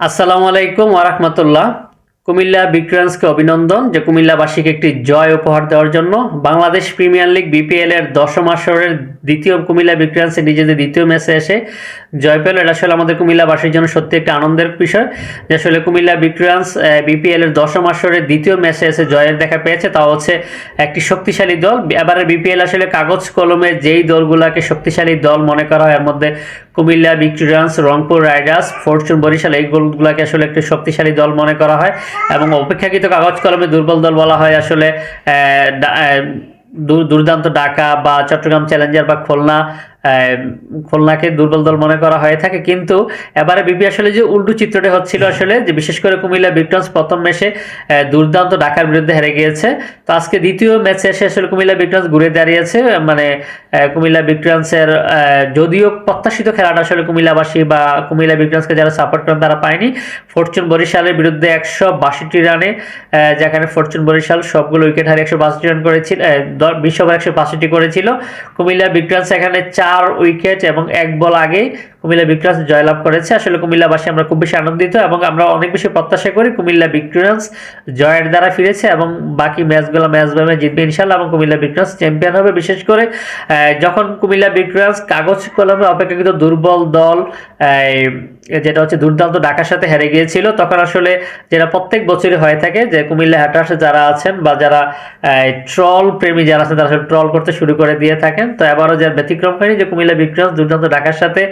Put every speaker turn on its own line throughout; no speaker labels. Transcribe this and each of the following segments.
আসসালামু আলাইকুম ওরহমতুল্লাহ কুমিল্লা বিক্রান্সকে অভিনন্দন যে কুমিল্লাবাসীকে একটি জয় উপহার দেওয়ার জন্য বাংলাদেশ প্রিমিয়ার লিগ বিপিএল এর দশম আসরের দ্বিতীয় কুমিল্লা বিক্রান্সে নিজেদের দ্বিতীয় ম্যাচে এসে জয় পেল। এটা আসলে আমাদের কুমিল্লাবাসীর জন্য সত্যি একটা আনন্দের বিষয়। যে আসলে কুমিল্লা বিক্রান্স বিপিএল এর দশম আসরের দ্বিতীয় ম্যাচে এসে জয়ের দেখা পেয়েছে। তা হচ্ছে একটি শক্তিশালী দল। এবারে বিপিএল আসলে কাগজ কলমে যেই দলগুলোকে শক্তিশালী দল মনে করা হয়, এর মধ্যে Comilla Victorians Rangpur Riders, Fortune Barishal, এই গোলগুলোকে আসলে একটি শক্তিশালী দল মনে করা হয়। এবং অপেক্ষাকৃত কাগজ কলমে দুর্বল দল বলা হয় আসলে দুর্দান্ত ঢাকা বা চট্টগ্রাম চ্যালেঞ্জার বা খুলনা খুলনাকে দুর্বল দল মনে করা হয়ে থাকে। কিন্তু এবারে বিপি আসলে যে উল্টো চিত্রটা হচ্ছিল আসলে, যে বিশেষ করে কুমিল্লা বিক্টন্স প্রথম ম্যাচে দুর্দান্ত ঢাকার বিরুদ্ধে হেরে গিয়েছে। তো আজকে দ্বিতীয় ম্যাচে এসে আসলে কুমিল্লা বিক্টন্স ঘুরে দাঁড়িয়েছে। মানে কুমিল্লা বিক্টন্সের যদিও প্রত্যাশিত খেলাটা আসলে কুমিল্লাবাসী বা কুমিল্লা বিক্টন্সকে যারা সাপোর্ট করেন তারা পায়নি। ফরচুন বরিশালের বিরুদ্ধে একশো বাষট্টি রানে যেখানে ফরচুন বরিশাল সবগুলো উইকেট হারে একশো বাষট্টি রান করেছিল বিশ ওভার একশো বাষট্টি করেছিল। কুমিল্লা বিক্টন্স এখানে চার উইকেট এবং এক বল আগে কুমিল্লা বিক্টন্স জয়লাভ করেছে। আসলে কুমিল্লাবাসী আমরা খুব বেশি আনন্দিত এবং আমরা অনেক বেশি প্রত্যাশা করি কুমিল্লা বিক্টন্স জয়ের দ্বারা ফিরেছে এবং বাকি ম্যাচগুলো ম্যাচ বামে জিতবে ইনশাল্লাহ এবং কুমিল্লা বিক্টন্স চ্যাম্পিয়ন হবে। বিশেষ করে যখন কুমিল্লা বিক্টন্স কাগজ কলমে অপেক্ষাকৃত দুর্বল দল যেটা হচ্ছে দুর্দান্ত ঢাকার সাথে হেরে গিয়েছিল, তখন আসলে যেটা প্রত্যেক বছরই হয়ে থাকে যে কুমিল্লা হ্যাটার্সে যারা আছেন বা যারা ট্রল প্রেমী যারা আছেন, তারা ট্রল করতে শুরু করে দিয়ে থাকেন। তো এবারও যার ব্যতিক্রম হয়নি যে কুমিল্লা বিক্রম দুর্দান্ত ঢাকার সাথে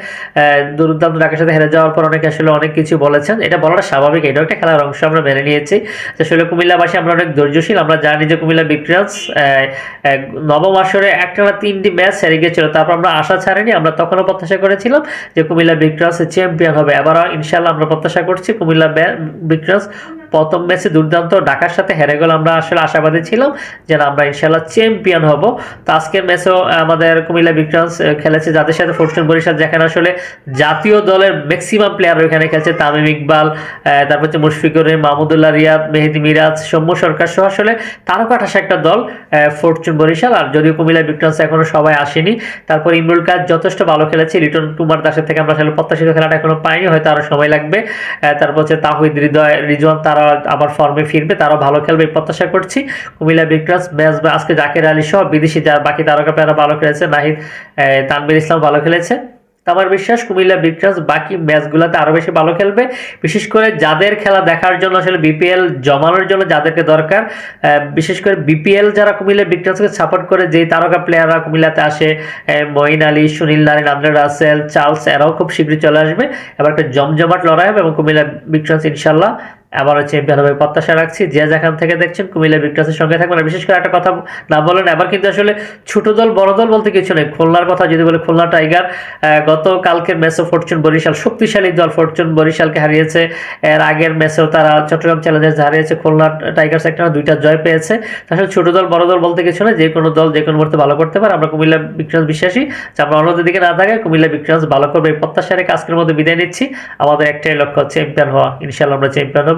দুর্দান্ত ঢাকার সাথে হেরে যাওয়ার পর অনেকে আসলে অনেক কিছু বলেছেন। এটা বলাটা স্বাভাবিক, এটাও একটা খেলার অংশ আমরা মেনে নিয়েছি। যে আসলে কুমিল্লাবাসী আমরা অনেক ধৈর্যশীল, আমরা জানি যে কুমিল্লা বিক্রিয়ান্স নবম আসরে একটা না তিনটি ম্যাচ হেরে গিয়েছিল, তারপর আমরা আশা ছাড়িনি, আমরা তখনও প্রত্যাশা করেছিলাম যে কুমিল্লা বিক্রিয়ান্স চ্যাম্পিয়ন হবে। এবারও ইনশাল্লাহ আমরা প্রত্যাশা করছি কুমিল্লা বিক্রিয়ান্স প্রথম ম্যাচে দুর্দান্ত ঢাকার সাথে হেরে গেল আমরা আসলে আশাবাদী ছিলাম যে আমরা ইনশাল্লাহ চ্যাম্পিয়ন হব। তো আজকের ম্যাচেও আমাদের কুমিল্লা বিক্রান্স খেলেছে। যাদের সাথে ফরচুন বরিশাল, যেখানে আসলে জাতীয় দলের ম্যাক্সিমাম প্লেয়ার ওইখানে খেলছে তামিম ইকবাল তারপর হচ্ছে মুশফিকুর রহিম, মাহমুদুল্লাহ রিয়াদ, মেহেদি মিরাজ, সৌম্য সরকার সহ আসলে তারকা ঠাসা একটা দল ফরচুন বরিশাল। আর যদিও কুমিল্লা বিক্রান্স এখনও সবাই আসেনি, তারপর ইমরুল কাজ যথেষ্ট ভালো খেলেছে। লিটন কুমার দাসের থেকে আমরা আসলে প্রত্যাশিত খেলাটা এখনও পাইনি, হয়তো আরও সময় লাগবে। তারপর হচ্ছে তাহিদ হৃদয়, রিজওয়ান তারা আবার ফর্মে ফিরবে তারাও ভালো খেলবে প্রত্যাশা করছি। কুমিল্লা বিক্রাস ম্যাচ বা আজকে জাকের আলী সহ বিদেশি যারা বাকি তারকা প্লেয়াররা ভালো খেলেছে নাহিদ আহ, তানভীর ইসলাম ভালো খেলেছে। আমার বিশ্বাস কুমিল্লা বিক্রাস বাকি ম্যাচগুলোতে আরও বেশি ভালো খেলবে। বিশেষ করে যাদের খেলা দেখার জন্য আসলে বিপিএল জমানোর জন্য যাদেরকে দরকার বিশেষ করে বিপিএল যারা কুমিল্লা বিক্রাসকে সাপোর্ট করে যেই তারকা প্লেয়াররা কুমিল্লাতে আসে Moeen Ali Sunil Narine Andre Russell Charles এরাও খুব শীঘ্রই চলে আসবে। এবার একটা জমজমাট লড়াই হবে এবং কুমিল্লা বিক্রাস ইনশাল্লাহ আবারও চ্যাম্পিয়ন হবে প্রত্যাশা রাখছি। যে যেখান থেকে দেখছেন কুমিল্লা বিক্রাসের সঙ্গে থাকবেন। বিশেষ করে একটা কথা না বলেন এবার কিন্তু আসলে ছোট দল বড় দল বলতে কিছু নেই। খুলনার কথা যদি বলে খুলনা টাইগার আহ, গত কালকের ম্যাচে ফরচুন বরিশাল শক্তিশালী দল ফরচুন বরিশালকে হারিয়েছে। এর আগের ম্যাচেও তারা চট্টগ্রাম চ্যালেঞ্জার্স হারিয়েছে। খুলনা টাইগার্স একটা দুইটা জয় পেয়েছে। আসলে ছোট দল বড় দল বলতে কিছু না যে কোনো দল যে কোনো মুহূর্তে ভালো করতে পারে। আমরা কুমিল্লা বিক্রাস বিশ্বাসী। যে আমরা অন্যদের দিকে না থাকে কুমিল্লা বিক্রাস ভালো করবে। এই প্রত্যাশা রেখে আজকের মধ্যে বিদায় নিচ্ছি। আমাদের একটাই লক্ষ্য চ্যাম্পিয়ন হওয়া। ইনশাল্লাহ আমরা চ্যাম্পিয়ন হব।